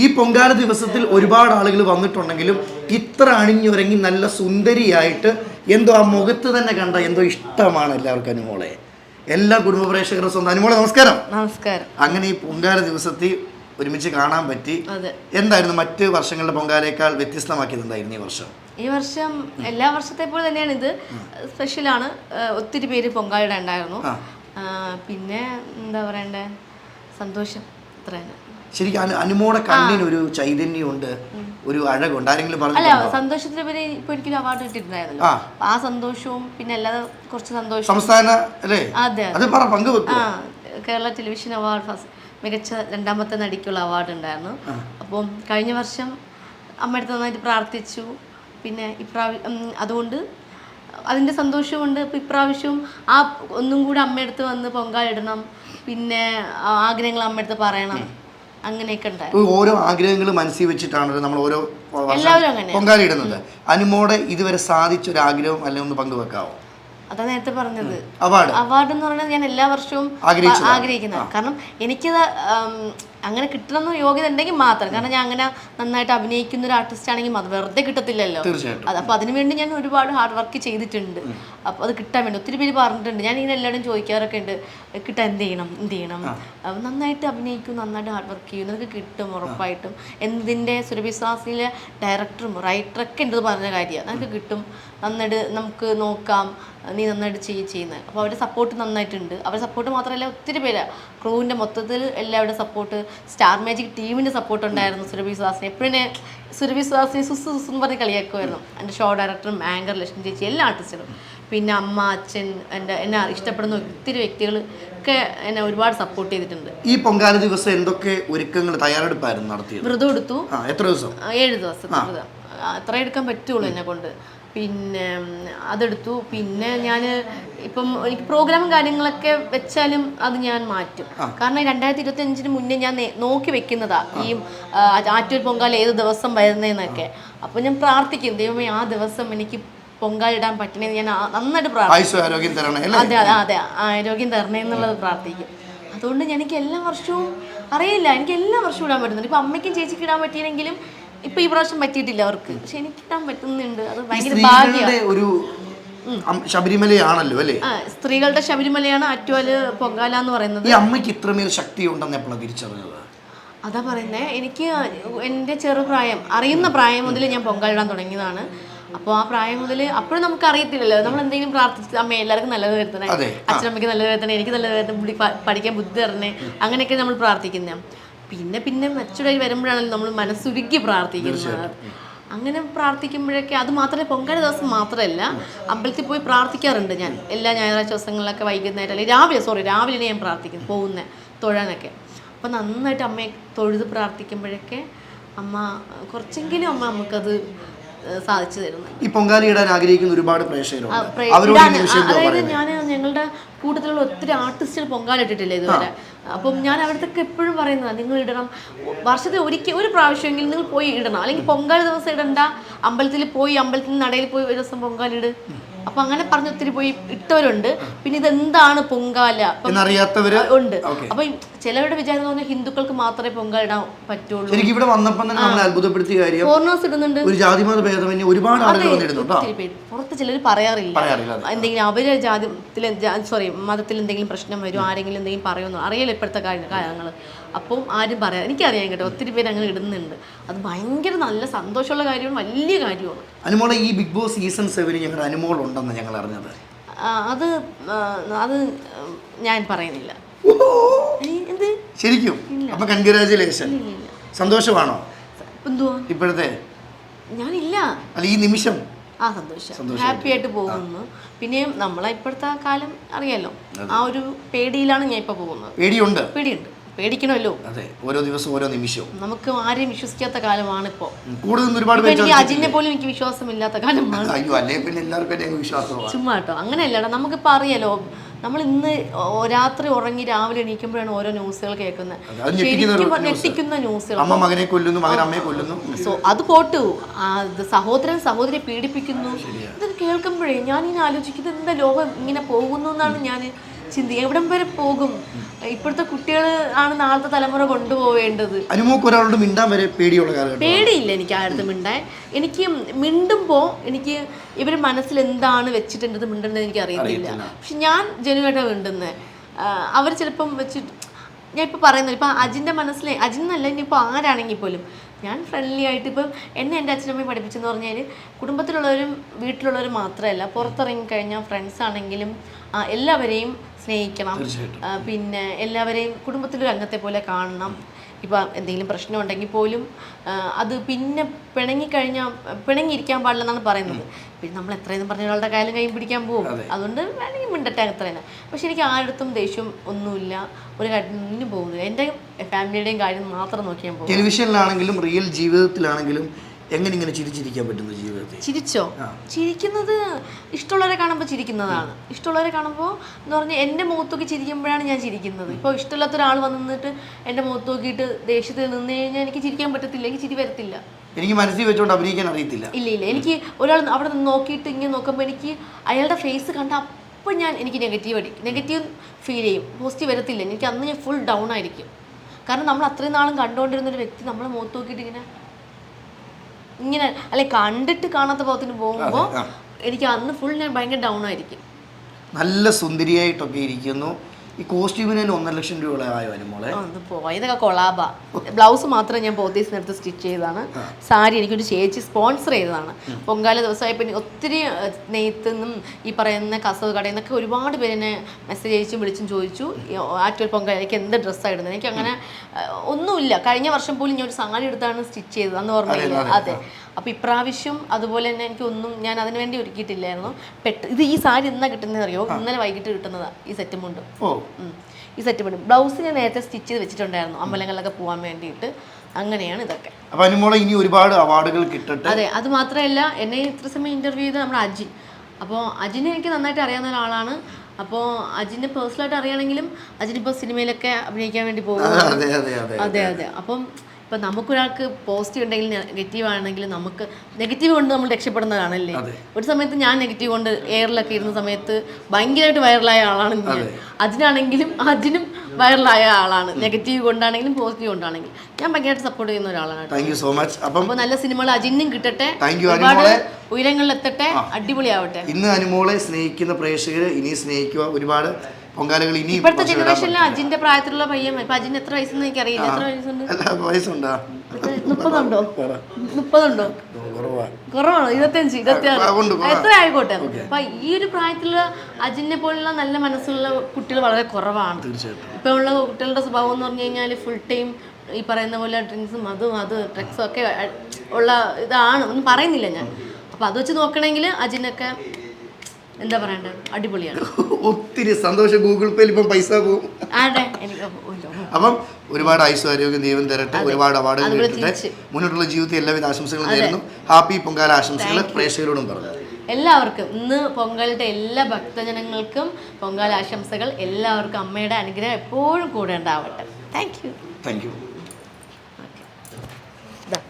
ഈ പൊങ്കാല ദിവസത്തിൽ ഒരുപാട് ആളുകൾ വന്നിട്ടുണ്ടെങ്കിലും ഇത്ര അണിഞ്ഞുരങ്ങി നല്ല സുന്ദരിയായിട്ട് എന്തോ ആ മുഖത്ത് തന്നെ കണ്ട എന്തോ ഇഷ്ടമാണ് എല്ലാവർക്കും അനുമോളെ. എല്ലാ കുടുംബ പ്രേക്ഷകരും സ്വന്തം. അനുമോളെ നമസ്കാരം. നമസ്കാരം. അങ്ങനെ ഈ പൊങ്കാല ദിവസത്തിൽ ഒരുമിച്ച് കാണാൻ പറ്റി. എന്തായിരുന്നു മറ്റ് വർഷങ്ങളുടെ പൊങ്കാലയേക്കാൾ വ്യത്യസ്തമാക്കിയത് എന്തായിരുന്നു ഈ വർഷം? ഈ വർഷം എല്ലാ വർഷത്തെ പോലെ തന്നെയാണ് ഇത്. സ്പെഷ്യലാണ്. ഒത്തിരി പേര് പൊങ്കാലിട ഉണ്ടായിരുന്നു. പിന്നെ എന്താ പറയണ്ടേ? സന്തോഷം. അത്ര തന്നെ ശരിക്കും അനു അനുമോടെ കണ്ണിന് ഒരു ചൈതന്യമുണ്ട് ഒരു അഴകുണ്ട്. ആരെങ്കിലും അല്ല സന്തോഷത്തിന് പിന്നെ ഇപ്പൊ എനിക്ക് അവാർഡ് കിട്ടിയിട്ടുണ്ടായിരുന്നല്ലോ ആ. സന്തോഷവും പിന്നെ അല്ലാതെ കുറച്ച് സന്തോഷം. സംസ്ഥാന അല്ലേ? അതെ പറ പങ്കുവെക്കും? കേരള ടെലിവിഷൻ അവാർഡ് ഫസ്റ്റ് മികച്ച രണ്ടാമത്തെ നടിക്കുള്ള അവാർഡ് ഉണ്ടായിരുന്നു. അപ്പം കഴിഞ്ഞ വർഷം അമ്മയടുത്ത് നന്നായിട്ട് പ്രാർത്ഥിച്ചു. പിന്നെ ഇപ്രാവശ്യം അതുകൊണ്ട് അതിന്റെ സന്തോഷമുണ്ട് ഇപ്പം ഇപ്രാവശ്യം ആ ഒന്നും കൂടി അമ്മയടുത്ത് വന്ന് പൊങ്കാലിടണം. പിന്നെ ആഗ്രഹങ്ങൾ അമ്മയടുത്ത് പറയണം. അങ്ങനെയൊക്കെ ഉണ്ടായിരുന്നു. ഓരോ ആഗ്രഹങ്ങൾ മനസ്സിൽ വെച്ചിട്ടാണ് നമ്മൾ ഓരോ പൊങ്കാല ഇടുന്നത്. അനുമോടെ ഇതുവരെ സാധിച്ച ഒരു ആഗ്രഹം അല്ലെ ഒന്ന് പങ്കുവെക്കാവോ? അതാ നേരത്തെ പറഞ്ഞത്. അവാർഡ് അവാർഡ് എന്ന് പറഞ്ഞാൽ ഞാൻ എല്ലാ വർഷവും. ആഗ്രഹിക്കുന്നത് കാരണം എനിക്കത് അങ്ങനെ കിട്ടണമെന്ന് യോഗ്യത ഉണ്ടെങ്കിൽ മാത്രം. കാരണം ഞാൻ അങ്ങനെ നന്നായിട്ട് അഭിനയിക്കുന്ന ഒരു ആർട്ടിസ്റ്റ് ആണെങ്കിൽ അത് വെറുതെ കിട്ടത്തില്ലല്ലോ. അത് അപ്പോൾ അതിനുവേണ്ടി ഞാൻ ഒരുപാട് ഹാർഡ് വർക്ക് ചെയ്തിട്ടുണ്ട്. അപ്പോൾ അത് കിട്ടാൻ വേണ്ടി ഒത്തിരി പേര് പറഞ്ഞിട്ടുണ്ട്. ഞാൻ ഇങ്ങനെ എല്ലാവരും ചോദിക്കാറൊക്കെ ഉണ്ട്. കിട്ടാൻ എന്ത് ചെയ്യണം? എന്ത് ചെയ്യണം? അപ്പൊ നന്നായിട്ട് അഭിനയിക്കും നന്നായിട്ട് ഹാർഡ് വർക്ക് ചെയ്യും. നിനക്ക് കിട്ടും ഉറപ്പായിട്ടും. എന്തിന്റെ സുരഭിശ്വാസിലെ ഡയറക്ടറും റൈറ്ററൊക്കെ ഉണ്ട് പറഞ്ഞ കാര്യമാണ് നിനക്ക് കിട്ടും. നന്നായിട്ട് നമുക്ക് നോക്കാം. നീ നന്നായിട്ട് ചെയ്യ ചെയ്യുന്നത് അപ്പോൾ അവരുടെ സപ്പോർട്ട് നന്നായിട്ടുണ്ട്. അവരുടെ സപ്പോർട്ട് മാത്രമല്ല ഒത്തിരി പേര്. ക്രൂവിന്റെ മൊത്തത്തിൽ എല്ലാവരുടെ സപ്പോർട്ട് സ്റ്റാർ മാജിക് ടീമിന്റെ സപ്പോർട്ട് ഉണ്ടായിരുന്നു സുരഭി സുഹാസിനെ. എപ്പോഴും സുരഭി സുഹാസിനെ സുസ് സുസ് എന്ന് പറഞ്ഞ് കളിയാക്കുമായിരുന്നു. എന്റെ ഷോ ഡയറക്ടറും ആങ്കർ ലക്ഷ്മി ചേച്ചി എല്ലാ ആർട്ടിസ്റ്റുകളും പിന്നെ അമ്മ അച്ഛൻ എന്റെ എന്നെ ഇഷ്ടപ്പെടുന്ന ഒത്തിരി വ്യക്തികൾ ഒക്കെ എന്നെ ഒരുപാട് സപ്പോർട്ട് ചെയ്തിട്ടുണ്ട്. ഈ പൊങ്കാല ദിവസം എന്തൊക്കെ ഒരുക്കങ്ങൾ തയ്യാറെടുപ്പായിരുന്നു നടത്തിയത്? വ്രതം എടുത്തു. എത്ര ദിവസം? ഏഴ് ദിവസം വ്രതം. അത്ര എടുക്കാൻ പറ്റുള്ളൂ എന്നെ കൊണ്ട്. പിന്നെ അതെടുത്തു. പിന്നെ ഞാൻ ഇപ്പം എനിക്ക് പ്രോഗ്രാമും കാര്യങ്ങളൊക്കെ വെച്ചാലും അത് ഞാൻ മാറ്റും. കാരണം രണ്ടായിരത്തി ഇരുപത്തി അഞ്ചിന് മുന്നേ ഞാൻ നോക്കി വെക്കുന്നതാ ഈ ആറ്റൂർ പൊങ്കാല ഏത് ദിവസം വരുന്നതെന്നൊക്കെ അപ്പോൾ ഞാൻ പ്രാർത്ഥിക്കും ദൈവമേ ആ ദിവസം എനിക്ക് പൊങ്കാലിടാൻ പറ്റണേന്ന് ഞാൻ നന്നായിട്ട് പ്രാർത്ഥിക്കും. അതെ അതെ അതെ ആരോഗ്യം തരണേ എന്നുള്ളത് പ്രാർത്ഥിക്കും. അതുകൊണ്ട് എനിക്ക് എല്ലാ വർഷവും അറിയില്ല എനിക്ക് എല്ലാ വർഷവും ഇടാൻ പറ്റുന്നുണ്ട്. ഇപ്പൊ അമ്മയ്ക്കും ചേച്ചിക്ക് ഇടാൻ പറ്റിയില്ലെങ്കിലും ഇപ്പൊ ഈ പ്രാവശ്യം പറ്റിയിട്ടില്ല അവർക്ക്. പക്ഷെ എനിക്ക് കിട്ടാൻ പറ്റുന്നുണ്ട്. അത് ഭയങ്കര ഭാഗ്യം. സ്ത്രീകളുടെ ഒരു ശബരിമലയാണല്ലോ അല്ലേ? സ്ത്രീകളുടെ ശബരിമലയാണ് ആറ്റുവാൽ പൊങ്കാല എന്ന് പറയുന്നത്. ഈ അമ്മയ്ക്ക് ഇത്രമേൽ ശക്തി ഉണ്ടെന്ന് എപ്പോഴാണ് തിരിച്ചറിഞ്ഞത്? അതാ പറയുന്നത് എനിക്ക് എന്റെ ചെറുപ്രായം അറിയുന്ന പ്രായം മുതൽ ഞാൻ പൊങ്കാലിടാൻ തുടങ്ങിയതാണ്. അപ്പോൾ ആ പ്രായം മുതൽ അപ്പോഴും നമുക്ക് അറിയത്തില്ലല്ലോ. നമ്മൾ എന്തെങ്കിലും പ്രാർത്ഥിച്ച് അമ്മ എല്ലാവർക്കും നല്ലത് വരുത്തണേ. അച്ഛനമ്മയ്ക്ക് നല്ലത് വരുത്തണേ എനിക്ക് നല്ലത് വരുത്തണേ പഠിക്കാൻ ബുദ്ധി തരണേ അങ്ങനെയൊക്കെ നമ്മൾ പ്രാർത്ഥിക്കുന്നത് പിന്നെ പിന്നെ മെച്ചുടായി വരുമ്പോഴാണല്ലോ നമ്മൾ മനസ്സുരുക്കി പ്രാർത്ഥിക്കുന്നത്. അങ്ങനെ പ്രാർത്ഥിക്കുമ്പോഴൊക്കെ അത് മാത്രമേ പൊങ്കാല ദിവസം മാത്രമല്ല അമ്പലത്തിൽ പോയി പ്രാർത്ഥിക്കാറുണ്ട് ഞാൻ. എല്ലാ ഞായറാഴ്ച ദിവസങ്ങളിലൊക്കെ വൈകുന്നേരം അല്ലെങ്കിൽ രാവിലെ സോറി രാവിലെ ഞാൻ പ്രാർത്ഥിക്കും പോകുന്നത് തൊഴാനൊക്കെ. അപ്പം നന്നായിട്ട് അമ്മയെ തൊഴുത് പ്രാർത്ഥിക്കുമ്പോഴൊക്കെ അമ്മ കുറച്ചെങ്കിലും അമ്മ നമുക്കത് സാധിച്ചു തരുന്നത് ഈ പൊങ്കാല ഇടാൻ ആഗ്രഹിക്കുന്ന ഒരുപാട് പ്രേക്ഷകരുണ്ട്. അതായത് ഞാൻ ഞങ്ങളുടെ കൂട്ടത്തിലുള്ള ഒത്തിരി ആർട്ടിസ്റ്റുകൾ പൊങ്കാലിട്ടിട്ടില്ല ഇതുവരെ. അപ്പം ഞാൻ അവിടത്തൊക്കെ എപ്പോഴും പറയുന്നതാണ് നിങ്ങൾ ഇടണം. വർഷത്തിൽ ഒരിക്കൽ ഒരു പ്രാവശ്യമെങ്കിലും നിങ്ങൾ പോയി ഇടണം. അല്ലെങ്കിൽ പൊങ്കാല ദിവസം ഇടണ്ട. അമ്പലത്തിൽ പോയി അമ്പലത്തിൽ നടയിൽ പോയി ഒരു ദിവസം പൊങ്കാലിട് അപ്പൊ അങ്ങനെ പറഞ്ഞ് ഒത്തിരി പോയി ഇട്ടവരുണ്ട്. പിന്നെ ഇതെന്താണ് പൊങ്കാല? എന്നറിയാത്തവര് ഉണ്ട്. അപ്പൊ ചിലവരുടെ വിചാരം എന്ന് പറഞ്ഞാൽ ഹിന്ദുക്കൾക്ക് മാത്രമേ പൊങ്കാല ഇടാൻ പറ്റുള്ളൂ. എനിക്ക് ഇവിടെ വന്നപ്പോൾ തന്നെ നമ്മൾ അത്ഭുതപ്പെടുത്തിയ കാര്യം ഫോറിനേഴ്സ് ഇടുന്നുണ്ട്. ഒരു ജാതിമത ഭേദമന്യേ ഒരുപാട് ആളുകൾ പേര്. പുറത്ത് ചിലർ പറയാറില്ല. പറയാറില്ല എന്തെങ്കിലും അവർ ജാതി സോറി മതത്തിൽ എന്തെങ്കിലും പ്രശ്നം വരും ആരെങ്കിലും എന്തെങ്കിലും പറയുമെന്നോ അറിയില്ല ഇപ്പോഴത്തെ കാര്യങ്ങൾ അപ്പം ആരും പറയാം എനിക്കറിയാം കേട്ടോ ഒത്തിരി പേര് അങ്ങനെ ഇടുന്നുണ്ട്. അത് ഭയങ്കര നല്ല സന്തോഷമുള്ള കാര്യമാണ് വലിയ കാര്യമാണ് അനുമോളെ ഈ ബിഗ് ബോസ് സീസൺ സെവനിൽ ഞങ്ങളുടെ അനുമോൾ ഉണ്ടെന്ന് ഞങ്ങൾ അറിഞ്ഞത്. അത് അത് ഞാൻ പറയുന്നില്ല. എന്ത്? ശരിക്കും? അപ്പൊ കൺഗ്രാചുലേഷൻ സന്തോഷമാണോ? ഇപ്പോഴത്തെ? ഞാനില്ല. അല്ല ഈ നിമിഷം. ആ സന്തോഷം. ഹാപ്പി ആയിട്ട് പോകുന്നു. പിന്നെ നമ്മളെ ഇപ്പോഴത്തെ കാലം അറിയാലോ. ആ ഒരു പേടിയിലാണ് ഞാൻ ഇപ്പൊ പോകുന്നത്. പേടിയുണ്ട്? പേടിയുണ്ട്. പേടിക്കണമല്ലോ. അതെ ഓരോ ദിവസം ഓരോ നിമിഷവും. നമുക്ക് ആരെയും വിശ്വസിക്കാത്ത കാലമാണ് ഇപ്പോ കൂടുതൽ ഒരുപാട് പേര് എനിക്ക് അജിനെ പോലും എനിക്ക് വിശ്വാസമില്ലാത്ത കാലമാണ്. അയ്യോ അല്ലേ പിന്നെ എല്ലാവർക്കും എന്നെ അങ്ങ് വിശ്വാസമാണ്. ചുമ്മാ കേട്ടോ അങ്ങനെയല്ലടാ നമുക്കിപ്പോൾ അറിയാലോ നമ്മൾ ഇന്ന് ഓ- രാത്രി ഉറങ്ങി രാവിലെ എണീക്കുമ്പോഴാണ് ഓരോ ന്യൂസുകൾ കേൾക്കുന്നത്. അത് ഞെട്ടിക്കുന്ന ഒരു ശരിക്കും ഞെട്ടിക്കുന്ന ന്യൂസുകൾ അമ്മ മകനെ കൊല്ലുന്നു മകൻ അമ്മയെ കൊല്ലുന്നു. സോ അത് പോട്ടു. ആ, ഇത് സഹോദരൻ സഹോദരിയെ പീഡിപ്പിക്കുന്നു. ഇത് കേൾക്കുമ്പോഴേ ഞാൻ ഇങ്ങനെ ആലോചിക്കുന്നത് എന്താ ലോകം ഇങ്ങനെ പോകുന്നു എന്നാണ് ഞാൻ ചിന്തി. എവിടം വരെ പോകും? ഇപ്പോഴത്തെ കുട്ടികൾ ആണ് നാളത്തെ തലമുറ കൊണ്ടുപോവേണ്ടത്. അനുമോക്ക് ഒരാളോട് മിണ്ടാൻ വരെ പേടിയുള്ള കാലഘട്ടം. പേടിയില്ല എനിക്ക് ആരുടെ മിണ്ടാൻ. എനിക്ക് മിണ്ടുമ്പോൾ എനിക്ക് ഇവർ മനസ്സിൽ എന്താണ് വെച്ചിട്ടുണ്ടത് മിണ്ടുന്നത് എനിക്ക് അറിയത്തില്ല. പക്ഷെ ഞാൻ ജനുവായിട്ടാണ് മിണ്ടുന്നത് അവർ ചിലപ്പം വെച്ചിട്ട് ഞാൻ ഇപ്പോൾ പറയുന്നത് ഇപ്പം അജിന്റെ മനസ്സിലെ അജിൻ എന്നല്ല ഇനിയിപ്പോൾ ആരാണെങ്കിൽ പോലും ഞാൻ ഫ്രണ്ട്ലി ആയിട്ട് ഇപ്പം എന്നെ എന്റെ അച്ഛനമ്മയും പഠിപ്പിച്ചെന്ന് പറഞ്ഞാൽ കുടുംബത്തിലുള്ളവരും വീട്ടിലുള്ളവരും മാത്രമല്ല പുറത്തിറങ്ങി കഴിഞ്ഞാൽ ഫ്രണ്ട്സ് ആണെങ്കിലും എല്ലാവരെയും സ്നേഹിക്കണം. പിന്നെ എല്ലാവരെയും കുടുംബത്തിലൊരു അംഗത്തെ പോലെ കാണണം. ഇപ്പം എന്തെങ്കിലും പ്രശ്നം ഉണ്ടെങ്കിൽ പോലും അത് പിന്നെ പിണങ്ങിക്കഴിഞ്ഞാൽ പിണങ്ങിയിരിക്കാൻ പാടില്ലെന്നാണ് പറയുന്നത്. പിന്നെ നമ്മൾ എത്രയെന്ന് പറഞ്ഞ ഒരാളുടെ കാലം കൈ പിടിക്കാൻ പോകും അതുകൊണ്ട് വേണമെങ്കിൽ മിണ്ടട്ടെ അത്ര തന്നെ പക്ഷെ എനിക്ക് ആരുടെ ദേഷ്യം ഒന്നുമില്ല. ഒരു കാര്യത്തിനും പോകുന്നില്ല. എന്റെ ഫാമിലിയുടെയും കാര്യം മാത്രം നോക്കിയാൽ പോകും. ടെലിവിഷനിലാണെങ്കിലും റിയൽ ജീവിതത്തിലാണെങ്കിലും എങ്ങനെ ഇങ്ങനെ ചിരിച്ചിരിക്കാൻ പറ്റുന്നു ജീവിതത്തിൽ? ചിരിച്ചോ? ചിരിക്കുന്നത് ഇഷ്ടമുള്ളവരെ കാണുമ്പോൾ ചിരിക്കുന്നതാണ്. ഇഷ്ടമുള്ളവരെ കാണുമ്പോൾ എന്ന് പറഞ്ഞാൽ എന്റെ മുഖത്തൊക്കെ ചിരിക്കുമ്പോഴാണ് ഞാൻ ചിരിക്കുന്നത്. ഇപ്പോൾ ഇഷ്ടമില്ലാത്ത ഒരാൾ വന്നിട്ട് എന്റെ മുഖത്ത് നോക്കിയിട്ട് ദേഷ്യത്തിൽ നിന്ന് കഴിഞ്ഞാൽ എനിക്ക് ചിരിക്കാൻ പറ്റത്തില്ല എനിക്ക് ചിരി വരത്തില്ല. എനിക്ക് മനസ്സിൽ വെച്ചോണ്ട് അഭിനയിക്കാൻ അറിയത്തില്ല. ഇല്ല ഇല്ല. എനിക്ക് ഒരാൾ അവിടെ നിന്ന് നോക്കിയിട്ട് ഇങ്ങനെ നോക്കുമ്പോൾ എനിക്ക് അയാളുടെ ഫേസ് കണ്ട അപ്പം ഞാൻ എനിക്ക് നെഗറ്റീവ് അടി നെഗറ്റീവ് ഫീൽ ചെയ്യും. പോസിറ്റീവ് വരത്തില്ല. എനിക്ക് അന്ന് ഞാൻ ഫുൾ ഡൗൺ ആയിരിക്കും. കാരണം നമ്മൾ അത്രയും നാളും കണ്ടുകൊണ്ടിരുന്ന ഒരു വ്യക്തി നമ്മളെ മുഖത്ത് നോക്കിയിട്ട് ഇങ്ങനെ ഇങ്ങനെ അല്ലെ കണ്ടിട്ട് കാണാത്ത ഭാഗത്തിന് പോകുമ്പോൾ എനിക്ക് അന്ന് ഫുൾ ഞാൻ ഭയങ്കര ഡൗൺ ആയിരിക്കും. നല്ല സുന്ദരിയായിട്ടൊക്കെ ഇരിക്കുന്നു. ഈ കോസ്റ്റ്യൂമിന് തന്നെ ഒന്നര ലക്ഷം രൂപ ആയോ മോളെ. പോയതൊക്കെ കൊളാബ. ബ്ലൗസ് മാത്രം ഞാൻ പോത്തീസിന് നേരത്തെ സ്റ്റിച്ച് ചെയ്തതാണ്. സാരി എനിക്കൊരു ചേച്ചി സ്പോൺസർ ചെയ്തതാണ്. പൊങ്കാല ദിവസമായപ്പോൾ പിന്നെ ഒത്തിരി നെയ്ത്ത് നിന്നും ഈ പറയുന്ന കസവ് കടയിൽ നിന്നൊക്കെ ഒരുപാട് പേര് എന്നെ മെസ്സേജ് അയച്ചും വിളിച്ചും ചോദിച്ചു. ആറ്റുവൽ പൊങ്കാലയ്ക്ക് എന്ത് ഡ്രസ്സാണ് ഇടുന്നത് എനിക്ക് അങ്ങനെ ഒന്നുമില്ല. കഴിഞ്ഞ വർഷം പോലും ഞാൻ ഒരു സാരി എടുത്താണ് സ്റ്റിച്ച് ചെയ്തതെന്ന് ഓർമ്മയില്ല. അതെ അപ്പോൾ ഇപ്രാവശ്യം അതുപോലെ തന്നെ എനിക്കൊന്നും ഞാൻ അതിന് വേണ്ടി ഒരുക്കിയിട്ടില്ലായിരുന്നു. പെട്ട് ഇത് ഈ സാരി എന്നാ കിട്ടുന്നത് അറിയോ? ഇന്നലെ വൈകിട്ട് കിട്ടുന്നതാ ഈ സെറ്റും മുണ്ടും ഉം. ഈ സെറ്റ് പെടും ബ്ലൗസ് ഞാൻ നേരത്തെ സ്റ്റിച്ച് ചെയ്ത് വെച്ചിട്ടുണ്ടായിരുന്നു. അമ്പലങ്ങളിലൊക്കെ പോകാൻ വേണ്ടിയിട്ട്. അങ്ങനെയാണ് ഇതൊക്കെ. അപ്പൊ അനുമോളെ ഇനി ഒരുപാട് അവാർഡുകൾ കിട്ടട്ടെ? അതെ. അത് മാത്രമല്ല എന്നെ ഇത്ര സമയം ഇന്റർവ്യൂ ചെയ്ത് നമ്മുടെ അജിൻ അപ്പോൾ അജിനെ എനിക്ക് നന്നായിട്ട് അറിയാവുന്ന ഒരാളാണ്. അപ്പോൾ അജിനെ പേഴ്സണലായിട്ട് അറിയാണെങ്കിലും അജിനിപ്പോൾ സിനിമയിലൊക്കെ അഭിനയിക്കാൻ വേണ്ടി പോകും അതെ. അതെ. അപ്പം ഇപ്പം നമുക്കൊരാൾക്ക് പോസിറ്റീവ് ഉണ്ടെങ്കിൽ നെഗറ്റീവ് ആണെങ്കിൽ നമുക്ക് നെഗറ്റീവ് കൊണ്ട് നമ്മൾ രക്ഷപ്പെടുന്നതാണല്ലേ? ഒരു സമയത്ത് ഞാൻ നെഗറ്റീവ് കൊണ്ട് എയറിലൊക്കെ ഇരുന്ന സമയത്ത് ഭയങ്കരമായിട്ട് വൈറലായ ആളാണ് ഞാൻ. അതിനാണെങ്കിലും അതിനും വൈറലായ ആളാണ്. നെഗറ്റീവ് കൊണ്ടാണെങ്കിലും പോസിറ്റീവ് കൊണ്ടാണെങ്കിലും. ഞാൻ ഭയങ്കരമായിട്ട് സപ്പോർട്ട് ചെയ്യുന്ന ഒരാളാണ്. താങ്ക് യു സോ മച്ച് അപ്പം നല്ല സിനിമകൾ അജിനും കിട്ടട്ടെ. ഒരുപാട്. ഉയരങ്ങളിൽ എത്തട്ടെ അടിപൊളിയാവട്ടെ. ഇന്ന് അനുമോളെ സ്നേഹിക്കുന്ന പ്രേക്ഷകർ ഇനി സ്നേഹിക്കുക. ഒരുപാട് പൊങ്കാലകൾ ഇനി ഇപ്പോഴത്തെ ജനറേഷനിൽ അജിന്റെ പ്രായത്തിലുള്ള പയ്യൻ ഇപ്പൊ അജിന് എത്ര വയസ്സെന്ന് എനിക്ക് അറിയില്ല എത്ര വയസ്സുണ്ട്? വയസ്സുണ്ടാ? മുപ്പതുണ്ടോ? മുപ്പതുണ്ടോ? കുറവാ. കുറവാണോ? ഇരുപത്തിയഞ്ച് ഇരുപത്തിയാറ്. എത്ര ആയിക്കോട്ടെ? അപ്പൊ ഈ ഒരു പ്രായത്തിലുള്ള അജിനെ പോലുള്ള നല്ല മനസ്സുള്ള കുട്ടികൾ വളരെ കുറവാണ്. ഇപ്പൊ ഉള്ള കുട്ടികളുടെ സ്വഭാവം എന്ന് പറഞ്ഞു കഴിഞ്ഞാൽ ഫുൾ ടൈം ഈ പറയുന്ന പോലെ ഡ്രിങ്ക്സും അതും അത് ഡ്രഗ്സും ഒക്കെ ഉള്ള ഇതാണ്. ഒന്നും പറയുന്നില്ല ഞാൻ. അപ്പൊ അത് വെച്ച് നോക്കണമെങ്കിൽ അജിനൊക്കെ എന്താ പറയണ്ടേ? അടിപൊളിയാണ്. ഒത്തിരി സന്തോഷം. ഗൂഗിൾ പേയിൽ ഇപ്പം പൈസ പോകും. ആടെ എനിക്ക് അപ്പം ഒരുപാട് ആയുസ്വാരോഗ്യം ദൈവം തരട്ടെ. ഒരുപാട് അവാർഡുകൾ കിട്ടട്ടെ മുന്നോട്ടുള്ള ജീവിതത്തിൽ എല്ലാവിധ ആശംസകളും നേരുന്നു. ഹാപ്പി പൊങ്കാല ആശംസകൾ പ്രേക്ഷകരോടും പറഞ്ഞു എല്ലാവർക്കും ഇന്ന് പൊങ്കാലയുടെ എല്ലാ ഭക്തജനങ്ങൾക്കും പൊങ്കാല ആശംസകൾ എല്ലാവർക്കും അമ്മയുടെ അനുഗ്രഹം എപ്പോഴും കൂടെ ഉണ്ടാവട്ടെ. Thank you thank you